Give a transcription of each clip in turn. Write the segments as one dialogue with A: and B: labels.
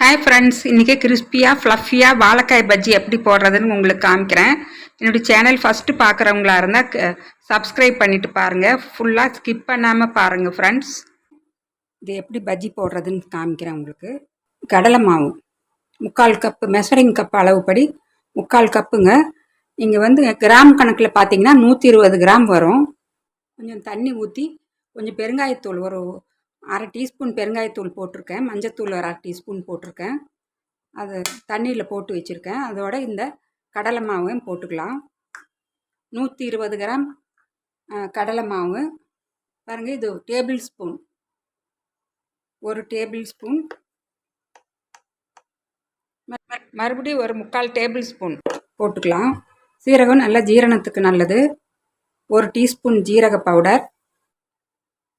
A: Hi friends இன்றைக்கி கிறிஸ்பியாக ஃப்ளஃபியாக வாழைக்காய் பஜ்ஜி எப்படி போடுறதுன்னு உங்களுக்கு காமிக்கிறேன். என்னுடைய சேனல் ஃபஸ்ட்டு பார்க்குறவங்களா இருந்தால் சப்ஸ்கிரைப் பண்ணிவிட்டு பாருங்கள் ஃபுல்லாக ஸ்கிப் பண்ணாமல் பாருங்கள் ஃப்ரெண்ட்ஸ் இது எப்படி பஜ்ஜி போடுறதுன்னு காமிக்கிறேன் உங்களுக்கு. கடலை மாவு. முக்கால் கப்பு மெஷரிங் கப் அளவுப்படி. முக்கால் கப்புங்க இங்கே வந்து கிராம் கணக்கில் பார்த்தீங்கன்னா நூற்றி இருபது கிராம் வரும். கொஞ்சம் தண்ணி ஊற்றி கொஞ்சம் பெருங்காயத்தூள் ஒரு அரை டீஸ்பூன் பெருங்காயத்தூள் போட்டிருக்கேன். மஞ்சத்தூள் ஒரு அரை டீஸ்பூன் போட்டிருக்கேன். அது தண்ணியில் போட்டு வச்சுருக்கேன். அதோட இந்த கடலை மாவையும் போட்டுக்கலாம். நூற்றி இருபது கிராம் கடலை மாவு. பாருங்கள் இது டேபிள் ஸ்பூன். ஒரு டேபிள் ஸ்பூன். ம- மறுபடியும் ஒரு முக்கால் டேபிள் ஸ்பூன் போட்டுக்கலாம். சீரகம் நல்ல ஜீரணத்துக்கு நல்லது. ஒரு டீஸ்பூன் ஜீரக பவுடர்.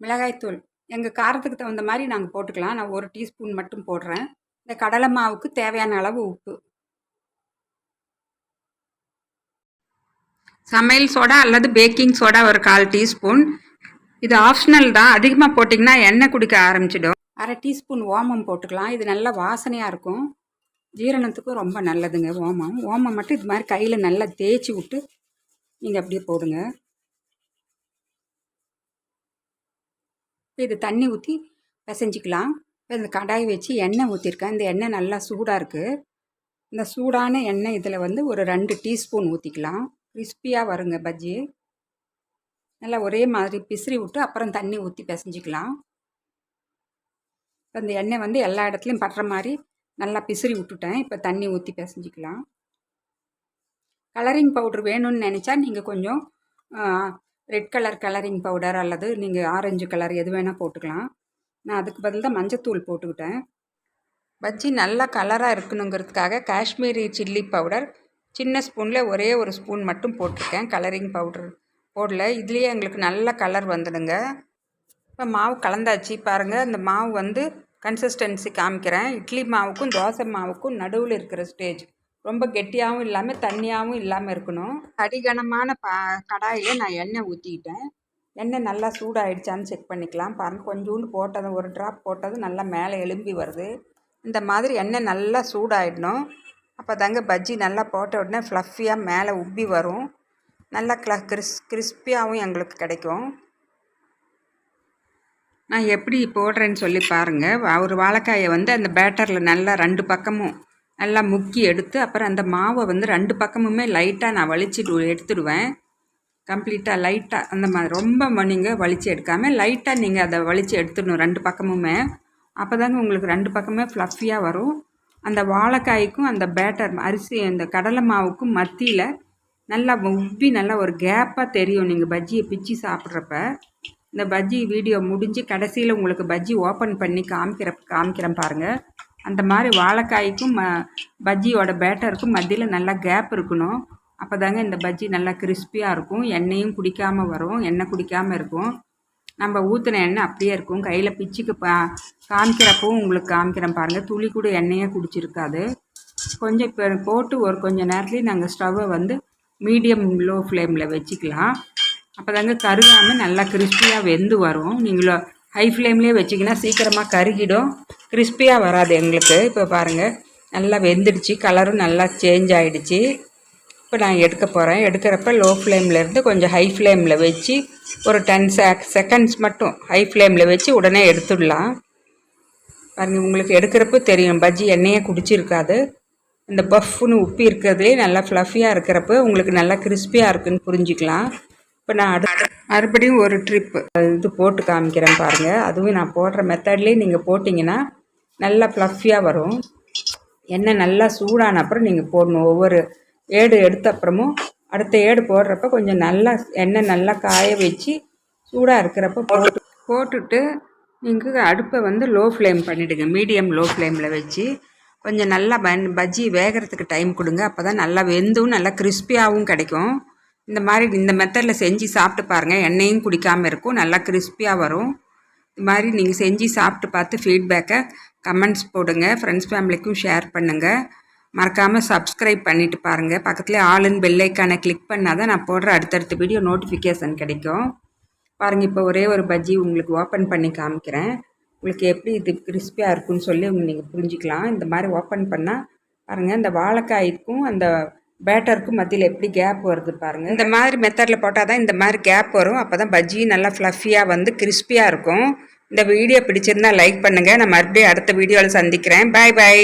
A: மிளகாய்த்தூள் எங்கள் காரத்துக்கு தகுந்த மாதிரி நாங்கள் போட்டுக்கலாம். நான் ஒரு டீஸ்பூன் மட்டும் போடுறேன். இந்த கடலை மாவுக்கு தேவையான அளவு உப்பு. சமையல் சோடா அல்லது பேக்கிங் சோடா ஒரு கால் டீஸ்பூன். இது ஆப்ஷனல் தான். அதிகமாக போட்டிங்கன்னா எண்ணெய் குடிக்க ஆரம்பிச்சிடும். அரை டீஸ்பூன் ஓமம் போட்டுக்கலாம். இது நல்லா வாசனையாக இருக்கும். ஜீரணத்துக்கும் ரொம்ப நல்லதுங்க ஓமம். ஓமம் மட்டும் இது மாதிரி கையில் நல்லா தேய்ச்சி விட்டு நீங்கள் அப்படியே போடுங்க. இது தண்ணி ஊற்றி பிசைஞ்சிக்கலாம். இப்போ இந்த கடாய் வச்சு எண்ணெய் ஊற்றிருக்கேன் இந்த எண்ணெய் நல்லா சூடாக இருக்குது இந்த சூடான எண்ணெய் இதில் வந்து ஒரு ரெண்டு டீஸ்பூன் ஊற்றிக்கலாம் கிறிஸ்பியாக வருங்க பஜ்ஜி. நல்லா ஒரே மாதிரி பிசிறி விட்டு அப்புறம் தண்ணி ஊற்றி பிசைஞ்சிக்கலாம். இப்போ இந்த எண்ணெய் வந்து எல்லா இடத்துலையும் படுற மாதிரி நல்லா பிசிறி விட்டுட்டேன். இப்போ தண்ணி ஊற்றி பிசைஞ்சிக்கலாம். கலரிங் பவுட்ரு வேணும்னு நினச்சா நீங்கள் கொஞ்சம் ரெட் கலர் கலரிங் பவுடர் அல்லது நீங்கள் ஆரஞ்சு கலர் எது வேணால் போட்டுக்கலாம். நான் அதுக்கு பதில் தான் மஞ்சத்தூள் போட்டுக்கிட்டேன். பஜ்ஜி நல்லா கலராக இருக்கணுங்கிறதுக்காக காஷ்மீரி சில்லி பவுடர் சின்ன ஸ்பூனில் ஒரே ஒரு ஸ்பூன் மட்டும் போட்டிருக்கேன் கலரிங் பவுடர் போடல. இதுலேயே எங்களுக்கு நல்ல கலர் வந்துடுங்க. இப்போ மாவு கலந்தாச்சு. பாருங்கள் இந்த மாவு வந்து கன்சிஸ்டன்சி காமிக்கிறேன். இட்லி மாவுக்கும் தோசை மாவுக்கும் நடுவில் இருக்கிற ஸ்டேஜ் ரொம்ப கெட்டியாகவும் இல்லாமல் தண்ணியாகவும் இல்லாமல் இருக்கணும். அடிகனமான பா கடாயில் நான் எண்ணெய் ஊற்றிக்கிட்டேன் எண்ணெய் நல்லா சூடாயிடுச்சான்னு செக் பண்ணிக்கலாம். பாருங்கள் கொஞ்சோண்டு போட்டது ஒரு ட்ராப் போட்டது நல்லா மேலே எலும்பி வருது. இந்த மாதிரி எண்ணெய் நல்லா சூடாயிடணும். அப்போ தாங்க பஜ்ஜி நல்லா போட்ட உடனே ஃப்ளஃபியாக மேலே உப்பி வரும். நல்லா கிள கிறிஸ் கிறிஸ்பியாகவும் எங்களுக்கு கிடைக்கும். நான் எப்படி போடுறேன்னு சொல்லி பாருங்கள் ஒரு வாழைக்காயை வந்து அந்த பேட்டரில் நல்லா ரெண்டு பக்கமும் நல்லா முக்கி எடுத்து அப்புறம் அந்த மாவை வந்து ரெண்டு பக்கமுமே லைட்டாக நான் வலிச்சுட்டு எடுத்துடுவேன். கம்ப்ளீட்டாக லைட்டாக அந்த மாதிரி ரொம்ப நீங்கள் வலிச்சு எடுக்காமல் லைட்டாக நீங்கள் அதை வலிச்சு எடுத்துடணும் ரெண்டு பக்கமுமே. அப்போ தாங்க உங்களுக்கு ரெண்டு பக்கமே ஃப்ளஃபியாக வரும். அந்த வாழைக்காய்க்கும் அந்த பேட்டர் அரிசி அந்த கடலை மாவுக்கும் மத்தியில் நல்லா உப்பி நல்லா ஒரு கேப்பாக தெரியும் நீங்கள் பஜ்ஜியை பிச்சு சாப்பிட்றப்ப. இந்த பஜ்ஜி வீடியோ முடிஞ்சு கடைசியில் உங்களுக்கு பஜ்ஜி ஓப்பன் பண்ணி காமிக்கிற காமிக்கிறேன் பாருங்கள் அந்த மாதிரி வாழைக்காய்க்கும் ம பஜ்ஜியோட பேட்டருக்கும் மத்தியில் நல்லா கேப் இருக்கணும். அப்போ தாங்க இந்த பஜ்ஜி நல்லா கிறிஸ்பியாக இருக்கும். எண்ணெயும் குடிக்காமல் வரும். எண்ணெய் குடிக்காமல் இருக்கும். நம்ம ஊற்றின எண்ணெய் அப்படியே இருக்கும். கையில் பிச்சுக்கு பா காமிக்கிறப்பவும் உங்களுக்கு காமிக்கிறேன் பாருங்கள் துளி கூட எண்ணெயே குடிச்சிருக்காது. கொஞ்சம் இப்போ போட்டு ஒரு கொஞ்சம் நேரத்துலேயும் நாங்கள் ஸ்டவ்வை வந்து மீடியம் லோ ஃப்ளேமில் வச்சுக்கலாம். அப்போ தாங்க கருகாமல் நல்லா கிறிஸ்பியாக வெந்து வரும். நீங்களும் ஹை ஃப்ளேம்லேயே வச்சிங்கன்னா சீக்கிரமாக கருகிடும். கிறிஸ்பியாக வராது எங்களுக்கு. இப்போ பாருங்கள் நல்லா வெந்துடுச்சு. கலரும் நல்லா சேஞ்ச் ஆகிடுச்சு இப்போ நான் எடுக்க போகிறேன் எடுக்கிறப்ப லோ ஃப்ளேம்லேருந்து கொஞ்சம் ஹை ஃப்ளேமில் வச்சு ஒரு டென் செக் செகண்ட்ஸ் மட்டும் ஹை ஃப்ளேமில் வச்சு உடனே எடுத்துடலாம். பாருங்கள் உங்களுக்கு எடுக்கிறப்ப தெரியும். பஜ்ஜி எண்ணெயே குடிச்சிருக்காது. இந்த பஃப்னு உப்பி இருக்கிறதுலே நல்லா ஃப்ளஃபியாக இருக்கிறப்ப உங்களுக்கு நல்லா கிறிஸ்பியாக இருக்குன்னு புரிஞ்சுக்கலாம். இப்போ நான் அடுத்து மறுபடியும் ஒரு ட்ரிப்பு இது போட்டு காமிக்கிறேன் பாருங்கள் அதுவும் நான் போடுற மெத்தட்லேயே நீங்கள் போட்டிங்கன்னா நல்லா ஃப்ளஃபியாக வரும். எண்ணெய் நல்லா சூடான அப்புறம் நீங்கள் போடணும். ஒவ்வொரு ஏடு எடுத்த அப்புறமும் அடுத்த ஏடு போடுறப்ப கொஞ்சம் நல்லா எண்ணெய் நல்லா காய வச்சு சூடாக இருக்கிறப்ப போட்டு போட்டுட்டு நீங்கள் அடுப்பை வந்து லோ ஃப்ளேம் பண்ணிவிடுங்க மீடியம் லோ ஃப்ளேமில் வச்சு கொஞ்சம் நல்லா பன் பஜ்ஜி வேகிறதுக்கு டைம் கொடுங்க. அப்போ தான் நல்லா வெந்தும் நல்லா கிறிஸ்பியாகவும் கிடைக்கும். இந்த மாதிரி இந்த மெத்தடில் செஞ்சு சாப்பிட்டு பாருங்கள் எண்ணெயும் குடிக்காமல் இருக்கும். நல்லா கிறிஸ்பியாக வரும். இது மாதிரி நீங்கள் செஞ்சு சாப்பிட்டு பார்த்து ஃபீட்பேக்கை கமெண்ட்ஸ் போடுங்க. ஃப்ரெண்ட்ஸ் ஃபேமிலிக்கும் ஷேர் பண்ணுங்கள் மறக்காமல் சப்ஸ்கிரைப் பண்ணிவிட்டு பாருங்கள் பக்கத்துலேயே ஆளுன்னு பெல்லைக்கானை கிளிக் பண்ணால் தான் நான் போடுற அடுத்தடுத்த வீடியோ நோட்டிஃபிகேஷன் கிடைக்கும். பாருங்கள் இப்போ ஒரே ஒரு பஜ்ஜி உங்களுக்கு ஓப்பன் பண்ணி காமிக்கிறேன். உங்களுக்கு எப்படி இது கிறிஸ்பியாக இருக்குன்னு சொல்லி நீங்கள் புரிஞ்சுக்கலாம். இந்த மாதிரி ஓப்பன் பண்ணால் பாருங்கள் இந்த வாழைக்காய்க்கும் அந்த பேட்டருக்கும் மத்தியில் எப்படி கேப் வருது பாருங்கள் இந்த மாதிரி மெத்தடில் போட்டால் தான் இந்த மாதிரி கேப் வரும். அப்போ தான் பஜ்ஜி நல்லா ஃப்ளஃபியாக வந்து கிறிஸ்பியாக இருக்கும். இந்த வீடியோ பிடிச்சிருந்தா லைக் பண்ணுங்கள் நான் மறுபடியும் அடுத்த வீடியோவில் சந்திக்கிறேன். பாய் பாய்